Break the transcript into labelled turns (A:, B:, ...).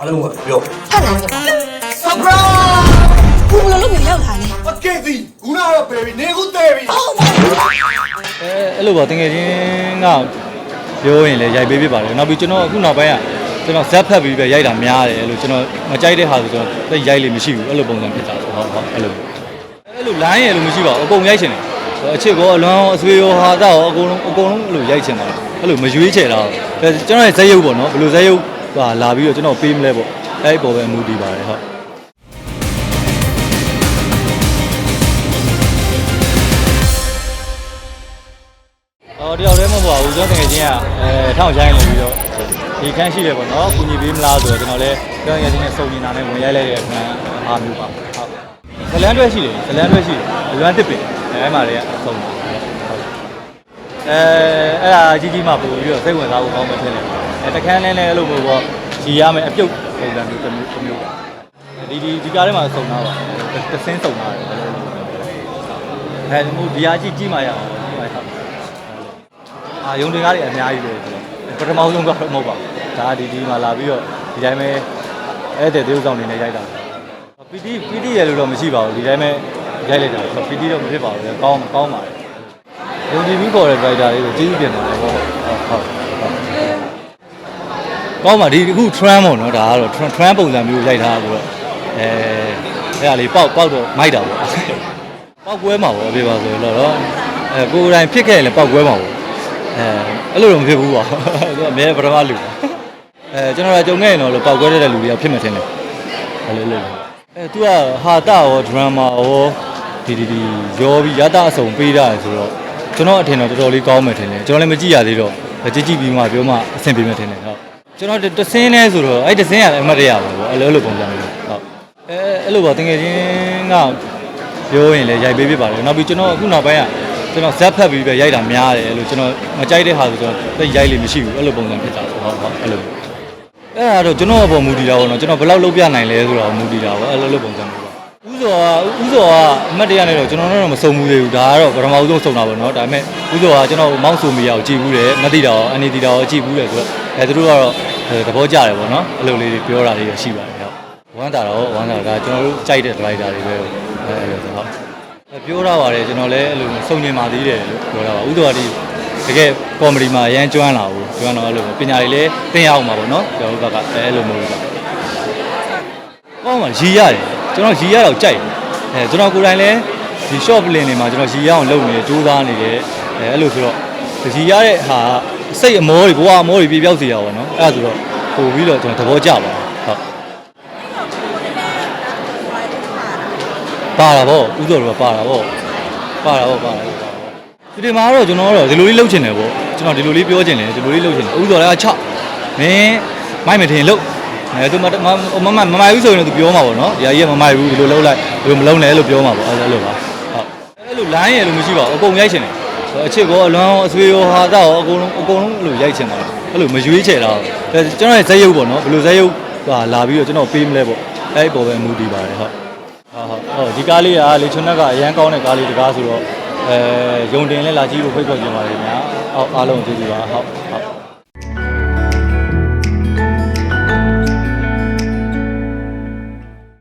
A: အားလုံးကပြော
B: ဖတ်နာကြပါ
A: surprise
B: ဘူးဘယ်လိုလုပ်ပြီးရောက်လာလဲ
A: အကဲစီခုနကတော့ပဲပြီနေခုတဲ့ပြီ
B: အော်မ
C: အဲအဲ့လိုပါတကယ်ချင်းကပြောရင်လည်းရိုက်ပေးပြပါတယ်နောက်ပြီးကျွန်တော်အခုနောက်ပိုင်းကကျွန်တော်ဇက်ဖက်ပြီးပဲရိုက်တာများတယ်အဲ့လိုကျွန်တော်မကြိုက်တဲ့ဟာဆိုကျွန်တော်တိတ်ရိုက်လို့မရှိဘူးအဲ့လိုပုံစံဖြစ်တာဆိုဟုတ်ဟုတ်အဲ့လိုအဲ့လို line ရယ်လို့မရှိပါဘူးအကုန်ရိုက်ချင်တယ်အချစ်ကောအလွမ်းရောအဆွေရောဟာတာရောအကုန်လုံးအကုန်လုံးအဲ့လိုရိုက်ချင်ပါတယ်အဲ့လိုမရွေးချယ်တာအဲကျွန်တော်ရဲ့ဇက်ရုပ်ပေါ့နော်ဘယ်လိုဇက်ရုပ် ဟာလာပြီးတော့ကျွန်တော်ပေးမလဲပေါ့အဲ့ဒီပေါ်ပဲအမှုတည်ပါတယ်ဟုတ်အော်တယောက်တည်းမဟုတ်ပါဘူးကျွန်တော်တကယ်ချင်းကအဲထောင်ချိုင်းနေပြီးတော့ဒီခန်းရှိတယ်ပေါ့နော်ကုညီပေးမလားဆိုတော့ကျွန်တော်လည်းကျွန်တော်ရချင်းနဲ့စုံနေတာနဲ့ဝင်ရိုက်လိုက်တဲ့အခန်းအားမျိုးပါဟုတ်ဇလန်တွဲရှိတယ်ဇလန်တွဲရှိတယ်အလွမ်းတစ်ပင်အဲမှာလည်းအဆုံးပါဟုတ်အဲအဲ့ဒါကြီးကြီးမှပို့ပြီးတော့စိတ်ဝင်စားဖို့ကောင်းမှထင်တယ် အဲတခန်းနဲ့လည်းအဲ့လိုမျိုးပေါ့ကြီးရမယ်အပြုတ်ပုံစံမျိုးတစ်မျိုးတစ်မျိုးပါဒီဒီဒီကားထဲမှာစုံသားပါတဆင်းစုံသားတယ်အဲဒီမို့ဒီအားကြီးကြီးမှရအောင်ကြီးမှရအောင်အာယုံတင်ကားတွေအများကြီးပဲဆိုတော့ပထမဆုံးကတော့မဟုတ်ပါဘူးဒါဒီဒီမှာလာပြီးတော့ဒီတိုင်းပဲအဲ့တဲ့သေဥဆောင်နေနဲ့ရိုက်တာပီတီပီတီရလို့တော့မရှိပါဘူးဒီတိုင်းပဲရိုက်လိုက်တာပီတီတော့မဖြစ်ပါဘူးလေကောင်းကောင်းပါတယ်ယုံကြည်ပြီးခေါ်တဲ့ driver လေးကိုကျေးဇူးတင်ပါတယ်ဟုတ်ဟုတ်ဟုတ် ကောင်းပါဒီအခု trend ပေါ့နော်ဒါကတော့ trend trend ပုံစံမျိုးရိုက်ထားပြီးတော့အဲအဲ့ဒါလေးပေါက်ပေါက်တော့မိုက်တာပေါ့ပေါက်ကွဲမှာပေါ့အပြပါဆိုတော့တော့အဲကိုယ်တိုင်ဖြစ်ခဲ့ရင်လည်းပေါက်ကွဲမှာပေါ့အဲအဲ့လိုတော့မဖြစ်ဘူးပါသူကအများပထမလူအဲကျွန်တော်ကကြုံခဲ့ရင်တော့လို့ပောက်ကွဲတဲ့လူတွေကဖြစ်မှထင်တယ်အဲ့လိုလိုအဲသူကဟာတာရောဒရမာရောဒီဒီဒီရောပြီးရတာအစုံပေးတာဆိုတော့ကျွန်တော်အထင်တော့တော်တော်လေးကောင်းမယ်ထင်တယ်ကျွန်တော်လည်းမကြည့်ရသေးတော့ကြည့်ကြည့်ပြီးမှပြောမှအဆင်ပြေမယ်ထင်တယ်ဟုတ် ကျွန်တော်တဆင်းနေဆိုတော့အဲ့တဆင်းရတယ်အမှတ်တရပါဘောအဲ့လိုအဲ့လိုပုံစံမျိုးဟုတ်အဲအဲ့လိုပါတကယ်ချင်းကပြောရင်လည်းရိုက်ပေးပြပါတယ်နောက်ပြီးကျွန်တော်အခုနောက်ပိုင်းကကျွန်တော်ဇက်ဖက်ပြီးပဲရိုက်တာများတယ်အဲ့လိုကျွန်တော်မကြိုက်တဲ့ဟာဆိုကျွန်တော်တိတ်ရိုက်လို့မရှိဘူးအဲ့လိုပုံစံဖြစ်တာဆိုဟုတ်ဟုတ်အဲ့လိုအဲ့ဒါတော့ကျွန်တော်အပေါ်မူတည်တာပေါ့နော်ကျွန်တော်ဘယ်လောက်လုပ်ပြနိုင်လဲဆိုတော့မူတည်တာပေါ့အဲ့လိုလိုပုံစံမျိုးပါဥစောကဥစောကအမှတ်တရနဲ့တော့ကျွန်တော်တို့တော့မစုံဘူးသေးဘူးဒါကတော့ပထမဦးဆုံးစုံတာပေါ့နော်ဒါပေမဲ့ဥစောကကျွန်တော်မောက်ဆိုမီယာကိုကြည်ဘူးတယ်မသိတာရောအနေတီတာရောကြည်ဘူးတယ်ဆိုတော့အဲသူတို့ကတော့ သဘောကျတယ်ပေါ့နော်အဲ့လိုလေးတွေပြောတာလေးရရှိပါတယ်ဟုတ်ဝမ်းတာတော့ဝမ်းတာဒါကျွန်တော်တို့ကြိုက်တဲ့ driver တွေပဲအဲအဲ့လိုဆိုဟုတ်ပြောတာပါတယ်ကျွန်တော်လည်းအဲ့လိုစုံညင်ပါသေးတယ်လို့ပြောတာပါဥတော်ကဒီတကယ်ကောမဒီမှာအရန်ကျွမ်းလာဘူးကျွမ်းတော့အဲ့လိုပညာတွေလည်းသင်ရအောင်ပါဗောနော်ကျွန်တော်တို့ဘက်ကအဲ့လိုမျိုးပါကောင်းပါရီရတယ်ကျွန်တော်ရီရတော့ကြိုက်တယ်အဲကျွန်တော်ကိုယ်တိုင်လည်းဒီ short plane တွေမှာကျွန်တော်ရီရအောင်လုပ်နေတယ်ကြိုးစားနေတယ်အဲအဲ့လိုဆိုတော့ရီရတဲ့ဟာ စိတ်အမောတွေဘဝအမောတွေပြေပြောက်စေရပါတော့နော်အဲ့ဒါဆိုတော့ပို့ပြီးတော့ကျွန်တော်သဘောကျပါတယ်ဟုတ်ပါတာဗောဥတော်တို့ကပါတာဗောပါတာဗောပါတာဗောပါတာဗောဒီဒီမှာတော့ကျွန်တော်ကတော့ဒီလိုလေးလုပ်ချင်တယ်ဗောကျွန်တော်ဒီလိုလေးပြောချင်တယ်ဒီလိုလေးလုပ်ချင်တယ်ဥတော်လည်းအချမင်းမိုက်မထင်လို့အဲသူမမမမမမိုက်ဘူးဆိုရင်သူပြောမှာဗောနော်ဒီအကြီးကမမိုက်ဘူးဒီလိုလုပ်လိုက်ဒီလိုမလုပ်နဲ့လို့ပြောမှာဗောအဲ့လိုပါဟုတ်အဲ့လို line ရယ်လို့မရှိပါဘူးအကုန်ရိုက်ချင်တယ် အချစ်ကောအလွမ်းရောအဆွေရောဟာတာရောအကုန်လုံးအကုန်လုံးအဲ့လိုရိုက်ချင်ပါတယ်အဲ့လိုမရွေးချယ်တာအဲကျွန်တော်ရဲ့ဇက်ရုပ်ပေါ့နော်ဘယ်လိုဇက်ရုပ်ဟာလာပြီးတော့ကျွန်တော်ပေးမလဲပေါ့အဲ့ဒီပေါ်ပဲမူတည်ပါတယ်ဟုတ်ဟုတ်ဟုတ်ဟုတ်ဒီကားလေးကလေချွန်းနက်ကအရန်ကောင်းတဲ့ကားလေးတကားဆိုတော့အဲယုံတင်လဲလာကြည့်ဖို့ဖိတ်ခေါ်ကြပါရစေညာအောက်အားလုံးကျေးဇူးပါဟုတ်ဟုတ်